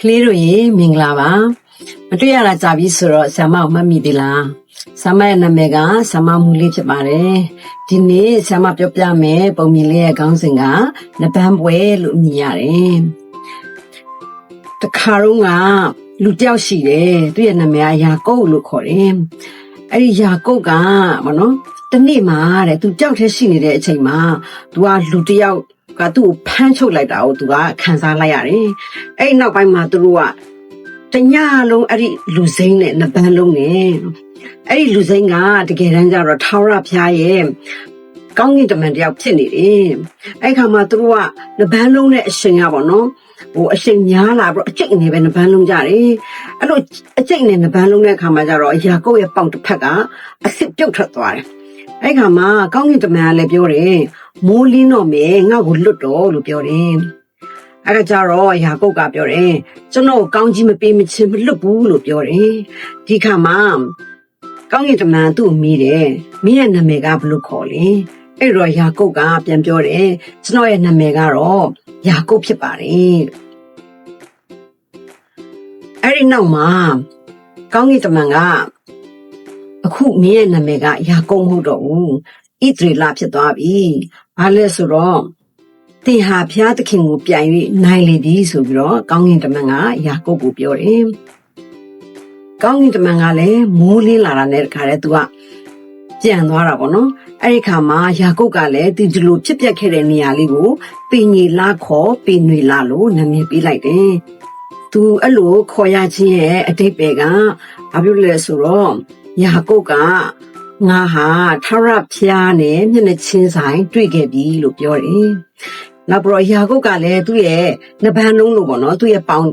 ကလေးတို့ရေမင်္ဂလာပါမတွေ့ရတာကြာပြီဆိုတော့ဆ iam ကိုမှတ်မိသေးလားဆ iam ရဲ့နာမည်ကဆ iam မူလေးဖြစ်ပါတယ်ဒီနေ့ဆ iam ပြောပြမယ်ပုံမြင်လေးရဲ့ခေါင်းစဉ်ကနပန်းပွဲလို့မြင်ရတယ်တခါတော့ကလူတစ်ယောက်ရှိတယ်သူ့ရဲ့နာမည်ကယာကုပ်လို့ခေါ်တယ်အဲ့ဒီယာကုပ်ကမနော်တနေ့မှာတဲ့သူကြောက်ထဲရှိနေတဲ့အချိန်မှာသူကလူတစ်ယောက် ကသူ့ကိုဖမ်းချုပ်လိုက်တာကိုသူကခံစားလိုက်ရတယ်။အဲ့ဒီနောက်ပိုင်းမှာသူတို့ကတညလုံးအဲ့ဒီလူစိမ့်နဲ့နှစ်ပန်းလုံးနဲ့အဲ့ဒီလူစိမ့်ကတကယ်တမ်းကျတော့ထာဝရဘုရားရဲ့ကောင်းကင်တမန်တယောက်ဖြစ်နေတယ်။အဲ့ခါမှာသူတို့ကနှစ်ပန်းလုံးနဲ့အရှင်ကပေါ့နော်ဟိုအရှင်များလာပြီးတော့အကျိတ်နေပဲနှစ်ပန်းလုံးကြတယ်။အဲ့လိုအကျိတ်နဲ့နှစ်ပန်းလုံးတဲ့အခါမှာကျတော့ယာကုပ်ရဲ့ပေါင်တစ်ဖက်ကအစ်စ်ပြုတ်ထွက်သွားတယ်။အဲ့ခါမှာကောင်းကင်တမန်ကလည်းပြောတယ် မိုးလင်းတော့မယ်ငါ့ကိုလွတ်တော့လို့ပြောတယ်။အဲ့ဒါကြတော့ယာကုပ်ကပြောတယ်ကျွန်တော်ကိုကောင်းကြီးမပေးမချင်းမလွတ်ဘူးလို့ပြောတယ်။ဒီခါမှာကောင်းကင်တမန်သူ့ကိုမိတယ်။မိရဲ့နာမည်ကဘယ်လိုခေါ်လဲ။အဲ့တော့ယာကုပ်ကပြန်ပြောတယ်ကျွန်တော်ရဲ့နာမည်ကတော့ယာကုပ်ဖြစ်ပါတယ်။အဲ့ဒီနောက်မှာကောင်းကင်တမန်ကအခုမင်းရဲ့နာမည်ကယာကုပ်မဟုတ်တော့ဘူး ဣသရေလဖြစ်သွားပြီ။ဘာလဲဆိုတော့သင်ဟာဘုရားသခင်ကိုပြန်၍နိုင်လေပြီဆိုပြီးတော့ကောင်းကင်တမန်ကယာကုပ်ကိုပြောတယ်။ကောင်းကင်တမန်ကလည်းမိုးလင်းလာတာနဲ့တခါတည်းသူကပြန်သွားတာပေါ့နော်။အဲ့ဒီခါမှာယာကုပ်ကလည်းသူဒီလိုဖြစ်ပျက်ခဲ့တဲ့နေရာလေးကိုပင်ကြီးလာခေါ်ပင်တွေလာလို့နာမည်ပေးလိုက်တယ်။သူအဲ့လိုခေါ်ရခြင်းရဲ့အတိတ်ပဲကဘာဖြစ်လဲဆိုတော့ယာကုပ်က ငါဟာထာဝရဘုရားနဲ့မျက်နှာချင်းဆိုင်တွေ့ခဲ့ပြီလို့ပြောတယ်။နောက်ပြီးတော့ယာကုပ်ကလည်းသူ့ရဲ့နှပန်းလုံးလို့ပေါ့နော်သူ့ရဲ့ပေါင်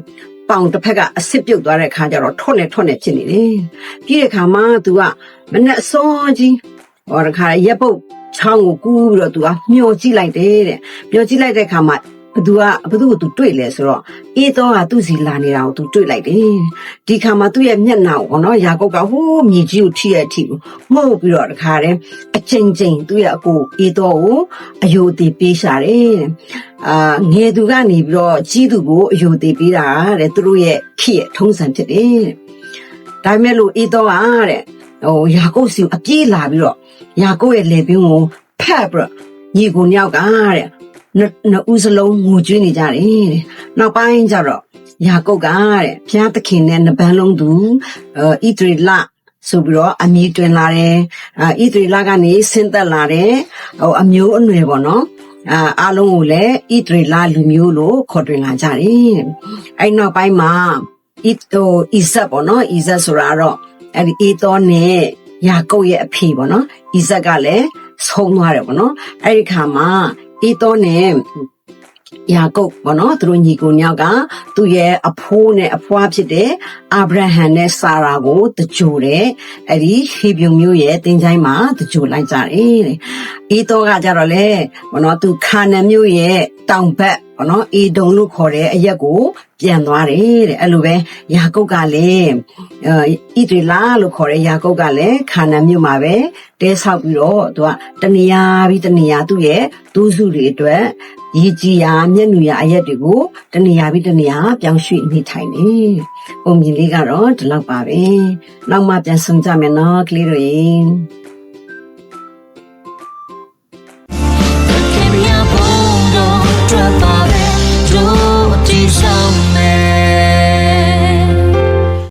ပေါင်တစ်ဖက်ကအစ်စ်ပြုတ်သွားတဲ့အခါကျတော့ထွတ်နေထွတ်နေဖြစ်နေတယ်။ပြီးတဲ့အခါမှာသူကမနဲ့အစောကြီးဟောတခါရက်ပုတ်ချောင်းကိုကူးပြီးတော့သူကမျောကြည့်လိုက်တယ်တဲ့။မျောကြည့်လိုက်တဲ့အခါမှာ ဘသူကဘသူကိုသူတွေ့လဲဆိုတော့အေးတော့ကသူ့စီလာနေတာကိုသူတွေ့လိုက်တယ်ဒီခါမှာသူ့ရဲ့မျက်နှာကိုနော်ယာကုပ်ကဟိုးမြေကြီးကိုထိရထိမှုတ်ပြီးတော့တခါတည်းအချိန်ချင်းသူ့ရဲ့အကိုအေးတော့ကိုအယိုသေးပေးရှာတယ်အာငယ်သူကနေပြီးတော့ကြီးသူကိုအယိုသေးပေးတာတဲ့သူတို့ရဲ့ခေရဲ့ထုံးစံဖြစ်တယ်ဒါပေမဲ့လို့အေးတော့ကတဲ့ဟိုယာကုပ်စီအပြေးလာပြီးတော့ယာကုပ်ရဲ့လေပင်ကိုဖက်ပြီးတော့ညီကိုညောက်ကတဲ့ နှစ်ဦးစလုံးငိုကြွေးနေကြတယ်တဲ့နောက်ပိုင်းကျတော့ယာကုပ်ကတဲ့ဘုရားသခင်နဲ့နှစ်ပန်းလုံးသူဣသရေလဆိုပြီးတော့အမည်တွင်လာတယ်ဣသရေလကနေဆင်းသက်လာတယ်ဟိုအမျိုးအနွယ်ပေါ့နော်အာအားလုံးကိုလည်းဣသရေလလူမျိုးလို့ခေါ်တွင်လာကြတယ်အဲ့နောက်ပိုင်းမှာဣတိုဣဇက်ပေါ့နော်ဣဇက်ဆိုတာတော့အဲ့ဒီအေသောနဲ့ယာကုပ်ရဲ့အဖေပေါ့နော်ဣဇက်ကလည်းဆုံးသွားတယ်ပေါ့နော်အဲ့ဒီခါမှာ အေးတော့နဲ့ယာကုပ်ဘောနော်သူတို့ညီကိုညောက်ကသူ့ရဲ့အဖိုးနဲ့အဖွားဖြစ်တဲ့အာဗြဟံနဲ့ဆာရာကိုတကြိုတယ်အဲ့ဒီဟေဗြုန်မျိုးရဲ့တင်ချိုင်းမှာတကြိုလိုက်ကြတယ်တဲ့အေးတော့ကကြတော့လေဘောနော်သူခါနန်မျိုးရဲ့တောင်ဘက် ဘောနော်အေဒုံလို့ခေါ်တဲ့အရက်ကိုပြန်သွားတယ်တဲ့အဲ့လိုပဲယာကုပ်ကလည်းဣဒရီလာလို့ခေါ်တဲ့ယာကုပ်ကလည်းခါနန်မြို့မှာပဲတဲဆောက်ပြီးတော့သူကတနေရာပြီးတနေရာသူ့ရဲ့ဒုစုတွေအတွက်ရည်ကြည်ရာမျက်နှာရာအရက်တွေကိုတနေရာပြီးတနေရာပြောင်းရွှေ့နေထိုင်နေပုံမြင်လေးကတော့ဒီလောက်ပါပဲနောက်မှပြန်ဆုံကြမယ်နော်ကလေးတို့ရေ